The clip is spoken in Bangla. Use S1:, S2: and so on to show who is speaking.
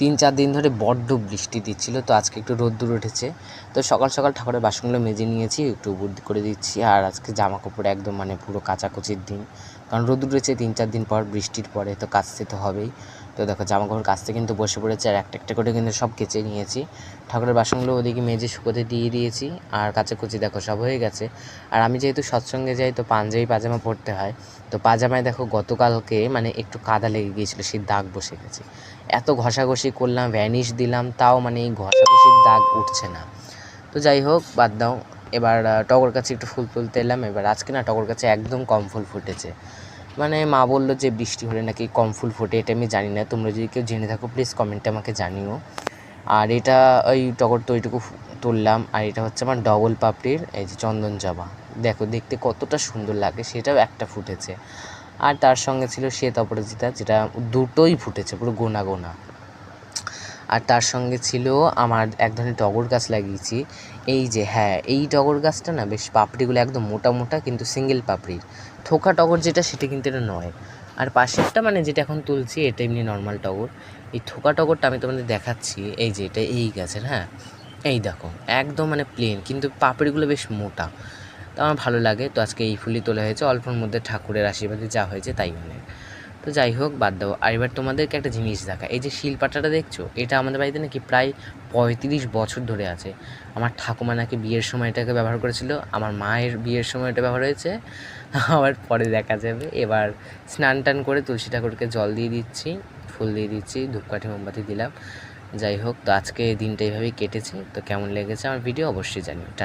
S1: তিন চার দিন ধরে বড্ড বৃষ্টি দিচ্ছিল, তো আজকে একটু রোদ্দুর উঠেছে। তো সকাল সকাল ঠাকুরের বাসনগুলো মেজে নিয়েছি, একটু বুদ্ধি করে দিচ্ছি, আর আজকে জামা কাপড় একদম মানে পুরো কাচাকুচির দিন। কারণ রোদ্দুর উঠেছে তিন চার দিন পর, বৃষ্টির পরে তো কাচতে তো হবেই। তো দেখো জামা কাপড় কাচতে কিন্তু বসে পড়েছে, আর একটা একটা করে কিন্তু সব কেচে নিয়েছি। ঠাকুরের বাসনগুলো ওদিকে মেজে শুকোতে দিয়ে দিয়েছি, আর কাচাকুচি দেখো সব হয়ে গেছে। আর আমি যেহেতু সৎসঙ্গে যাই, তো পাঞ্জাবি পাজামা পরতে হয়। তো পাজামায় দেখো গতকালকে মানে একটু কাদা লেগে গিয়েছিল, সেই দাগ বসে গেছে। এত ঘষাঘষি করলাম ভ্যানিশ দিলাম, তাও মানে এই ঘষাঘষির দাগ উঠছে না। তো যাই হোক, বাদ দাও। এবার টগর কাছে একটু ফুল তুলতে এলাম। এবার আজকে না টগর কাছে একদম কম ফুল ফুটেছে। মানে মা বলল যে বৃষ্টি হলে নাকি কম ফুল ফোটে, এটা আমি জানি না। তোমরা যদি কেউ জেনে থাকো প্লিজ কমেন্টে আমাকে জানিও। আর এটা ওই টগর তো ওইটুকু তুললাম। আর এটা হচ্ছে আমার ডবল পাপড়ির, এই যে চন্দন জবা। দেখো, দেখতে কতটা সুন্দর লাগে, সেটাও একটা ফুটেছে। আর তার সঙ্গে ছিল শ্বেত অপরাজিতা, যেটা দুটোই ফুটেছে, পুরো গোনা গোনা। আর তার সঙ্গে ছিল আমার এক ধরনের টগর গাছ লাগিয়েছি। এই যে হ্যাঁ এই টগর গাছটা না বেশ পাপড়িগুলো একদম মোটা মোটা, কিন্তু সিঙ্গেল পাপড়ির। থোকা টগর যেটা, সেটা কিন্তু এটা নয়। আর পাশেরটা মানে যেটা এখন তুলছি, এটা এমনি নর্মাল টগর। এই থোকা টগরটা আমি তোমাদের দেখাচ্ছি। এই যে, এটা এই গাছের হ্যাঁ? এই দেখো, একদম মানে প্লেন কিন্তু পাপড়িগুলো বেশ মোটা। তো আমার ভালো লাগে। তো আজকে এই ফুলই তোলা হয়েছে। অল্পর মধ্যে ঠাকুরের আশীর্বাদে যা হয়েছে তাই অনেক তো যাই হোক, বাদ দাও। আর এবার তোমাদেরকে একটা জিনিস দেখা। এই যে শিলপাটাটা দেখছ? এটা আমাদের বাড়িতে নাকি প্রায় পঁয়ত্রিশ বছর ধরে আছে। আমার ঠাকুমা নাকি বিয়ের সময় এটাকে ব্যবহার করেছিল। আমার মায়ের বিয়ের সময় এটা ব্যবহার হয়েছে। আবার পরে দেখা যাবে। এবার স্নান টান করে তুলসী ঠাকুরকে জল দিয়ে দিচ্ছি, ফুল দিয়ে দিচ্ছি, ধূপকাঠি, মোমবাতি দিলাম। যাই হোক, তো আজকে দিনটা এইভাবেই কেটেছে। তো কেমন লেগেছে আমার ভিডিও অবশ্যই জানিও।